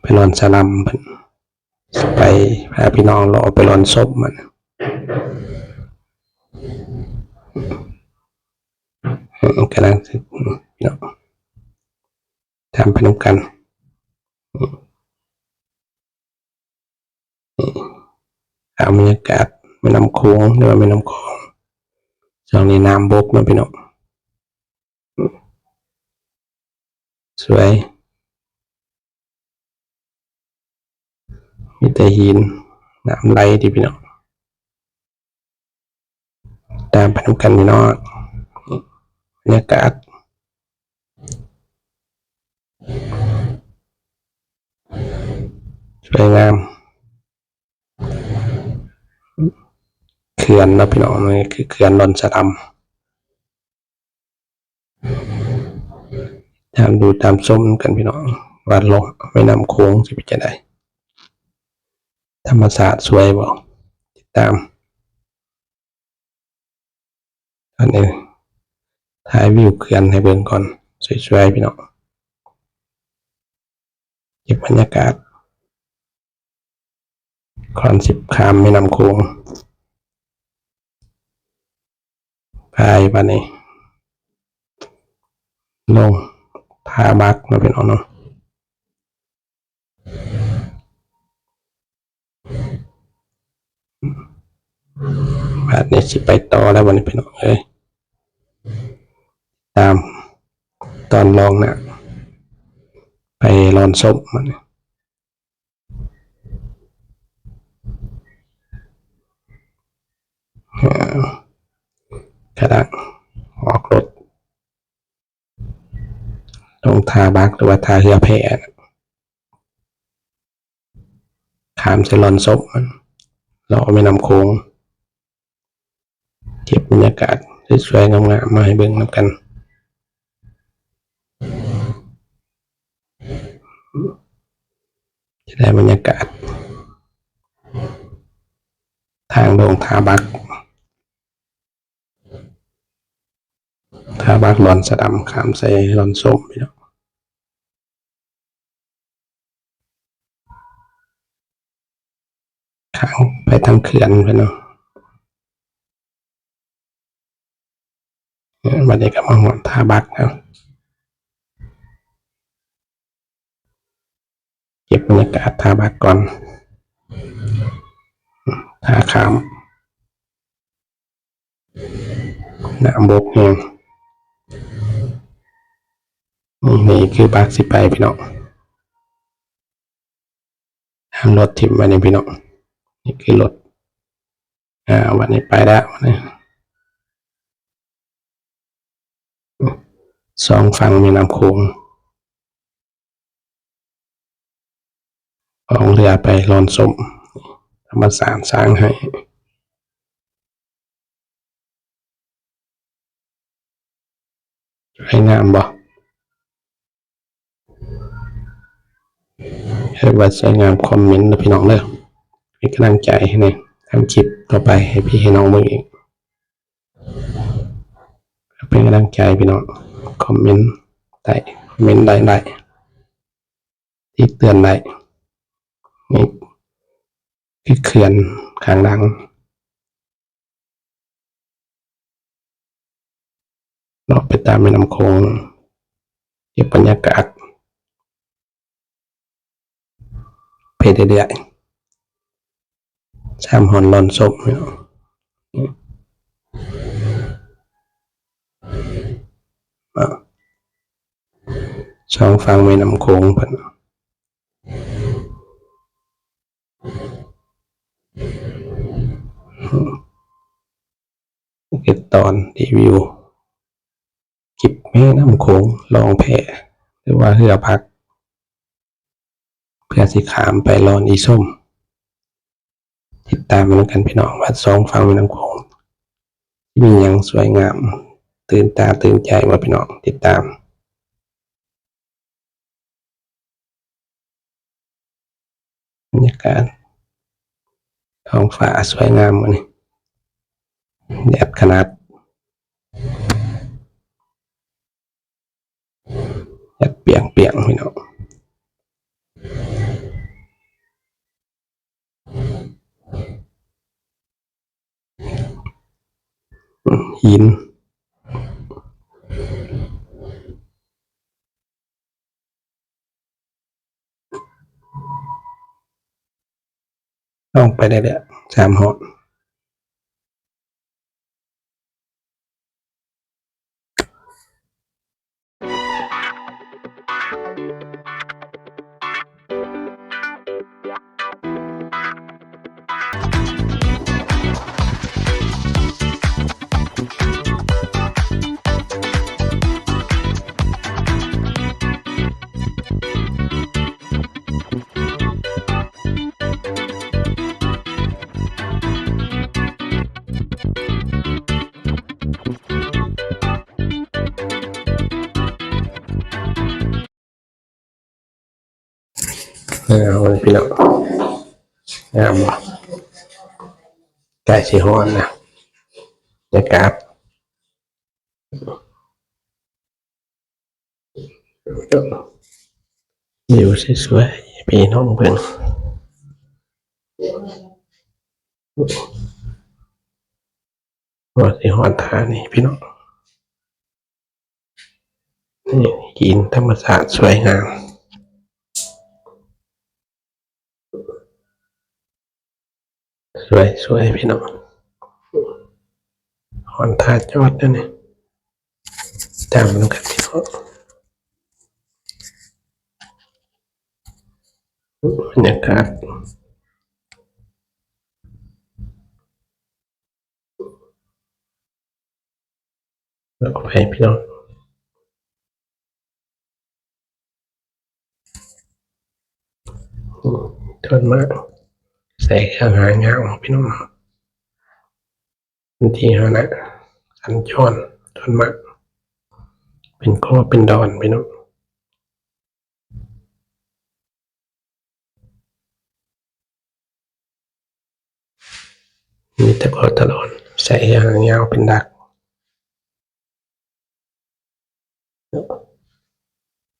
ไปนอนสลัมเพิ่นไปพาพี่น้องรอไปรอนศพมันกำลังสิพี่น้องทำไปนำกันอืมอืมเอาบรรยากาศแม่น้ำโขงหรือว่าแม่น้ำคลองช่วงนี้น้ำบกนะพี่น้องอืมสวย มีแต่หินน้ำไหลดีพี่น้องตามไปนำกันพี่น้องบรรยากาศสวยงามเขื่อนนะพี่น้องนี่คือเขื่อนนนสะดำตามดูตามส้มกันพี่น้องว่าลงไม่นำโค้งสิเป็นจะได้ ธรรมศาสตร์สวยบ่ติดตามอันนี้ถ่ายวิวเขื่อนให้เบิ่งก่อนสวยๆพี่น้องเก็บบรรยากาศคอนสิบคามแม่น้ำโขงพายบานนี้ลงทาบักเนาะพี่น้องเนาะ บาทนี้สิไปต่อแล้ววันนี้พี่น้องเอ้ยตามตอนลองนะไปรอนซบมันกระดังออกรถลงทาบักหรือว่าทาเรือแพะขามเซลอนซบมันเราไม่นำโค้ง บรรยากาศสวยๆงามๆมาให้เบิ่งนำกันจะได้บรรยากาศ ทางลงทาบักทาบักหลอนสะดำขามใส่หลอนส้มพี่น้องข้างไปทางเขื่อนพี่น้อง บันนี้ก็มาหอดทาบักนะเก็บบรรยากาศทาบักก่อนทาขามน้ำบกแห้งนี่คือบักสิไปพี่น้องทางรถทิมมาเนี่ยพี่น้องนี่คือรถอ่าวันนี้ไปแล้ววันนี้ สองฝั่งแม่น้ำโขงออกเรือไปลอนสมธรรมศาสตร์สร้างให้สวยงามบ่ให้ว่าสวยงามคอมเมนต์นะพี่น้องเด้อเป็นกำลังใจให้เนี่ยทำคลิปต่อไปให้พี่ให้น้องเบิ่งอีกเป็นกำลังใจพี่น้อง คอมเมนต์ได้คอมเมนต์ได้ได้ที่เตือนได้นี่คือเขื่อนข้างหลังเราไปตามแม่น้ำโขงเก็บบรรยากาศไปเรื่อยๆชามหอนลอนศพเนาะอ่า ช่องฟังแม่น้ำโขงเพิ่นเก็บตอนรีวิวคลิปแม่น้ำโขงลองแพหรือว่าเรือพัก เพื่อสิขามไปรอนอีส้ม ติดตามมันกันพี่น้องว่าสองฟังแม่น้ำโขงที่มีอย่างสวยงาม ตื่นตาตื่นใจว่าพี่น้องติดตาม บรรยากาศท้องฟ้าสวยงามเลยนี่แดดขนาดแดดเปียงเปียงพี่น้องหิน ลองไปได้เลยสามหอเอ พี่น้องงามบ่ใกล้สิฮอนนะบรรยากาศวิวสวยๆพี่น้องเพิ่นว่าสิฮอนทานี่พี่น้องนี่หินธรรมชาติสวยงาม สวยสวยพี่น้องหอนทาจอดนั่นนี่ตามดูกันพี่น้องบรรยากาศแล้วไปพี่น้องอืมทนมาก ใส่เครื่องหางานพี่น้องบางทีฮะนะสัญจรจนมากเป็นข้อเป็นดอนพี่น้องมีแต่ข้อตลอดใส่เครื่องหางยาวเป็นดัก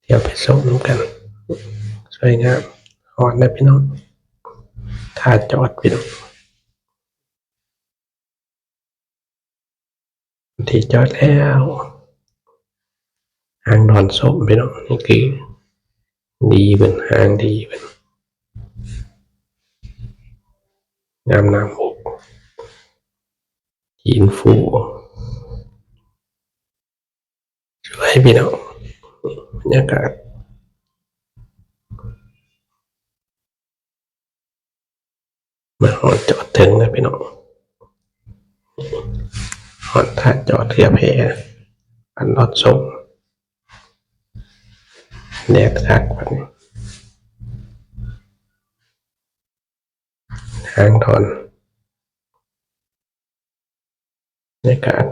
เดี๋ยวไปส่งน้ำกัน สวยงามหอนนะพี่น้อง ถ้าจอดพี่น้องที่จอดแล้วหางนอนส้มพี่น้องนี่คือดีเป็นหางดีเป็นงามน้ำอกหินฟูสวยพี่น้องบรรยากาศ มาหอดจอดถึงนะพี่น้องหอดท่าจอดเทียบเพอันรอดส่งแดดคักวันทางทอนในการ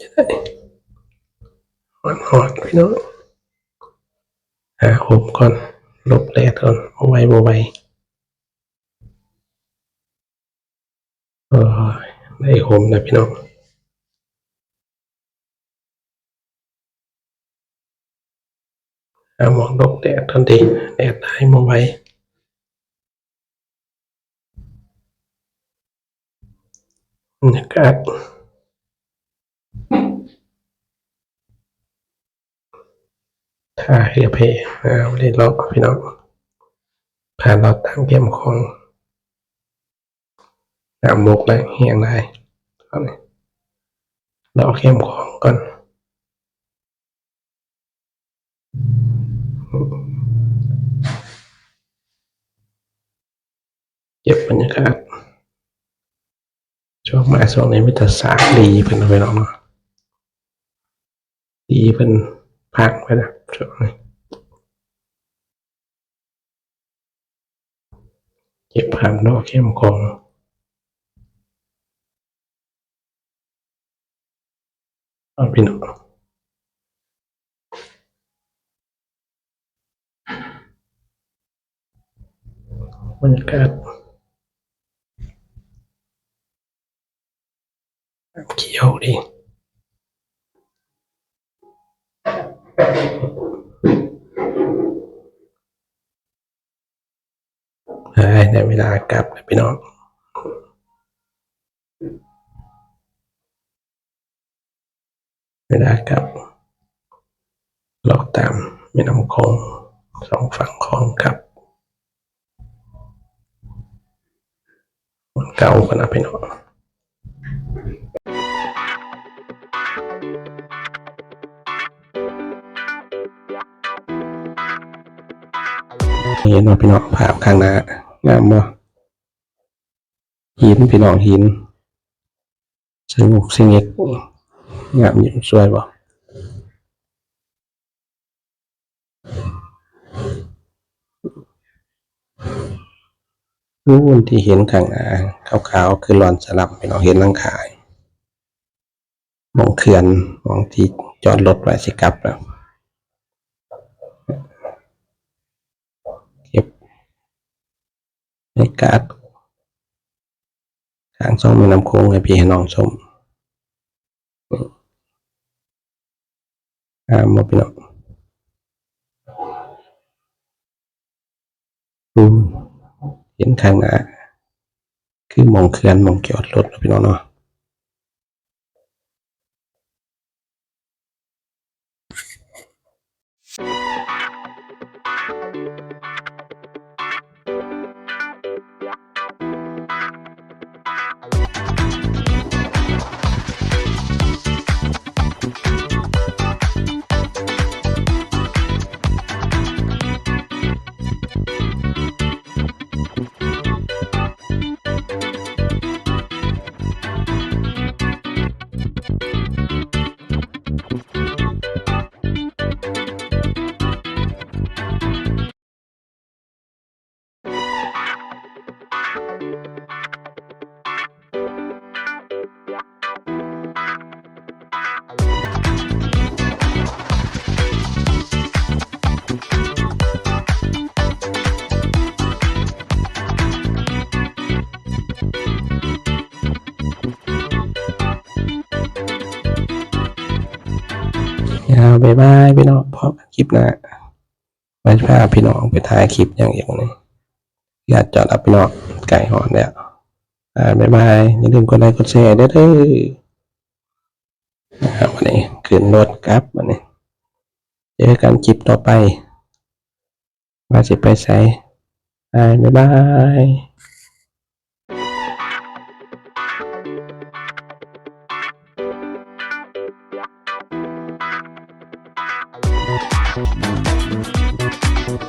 จะได้ หอนหอนพี่น้องหาหมก่อนลบแดดก่อนเอาไว้บ่ไว้โอ้ยได้หมนะพี่น้องหาหมองลบแดดทันทีแดดได้บ่ไว้บรรยากาศ ถ้าเรือเพเอาเลยเลาะพี่น้องผ่านเราตั้งเพียมของน้ำมุกและเฮียงได้เอาเลยเลาเข้มของก่อนเก็บบรรยากาศช่วงมาช่วงนี้มิตรสารดีเพิ่นไปน้องเนาะดีเพิ่นพักไว้นะ ช่วงนี้เก็บภาพนอกเได้เวลากลับพี่น้องเวลากลับลอกตามแม่น้ำโขงสองฝั่งคลองครับมันเก่ากันนะพี่น้องเนว่าพี่น้องภาพข้างหน้า งามบ่หินพี่น้องหินสงบสงเอกงามยิ่งสวยบ่รูนที่เห็นข้างหน้าขาวๆคือหลอนสลับไปเราะเห็นหลังคายมองเขื่อนมองที่จอดรถไว้สิกลับแล้วเก็บ ในกาดทางช่องแม่น้ำโค้งให้พี่ให้น้องชมอ่ามาพี่น้องอืมเห็นข้างหน้าคือมองเคลื่อนมองจอดรถพี่น้องเนาะ บายบายพี่น้องพบกันคลิปหน้าไว้พาพี่น้องไปถ่ายคลิปอย่างอย่างนี้อยากจอดรับพี่น้องไก่หอนแล้วอ่าบายบายอย่าลืมกดไลค์กดแชร์เด้อเด้อนะครับวันนี้ขึ้นรถครับวันนี้เจอกันคลิปต่อไปว่าสิไปใส่บายบาย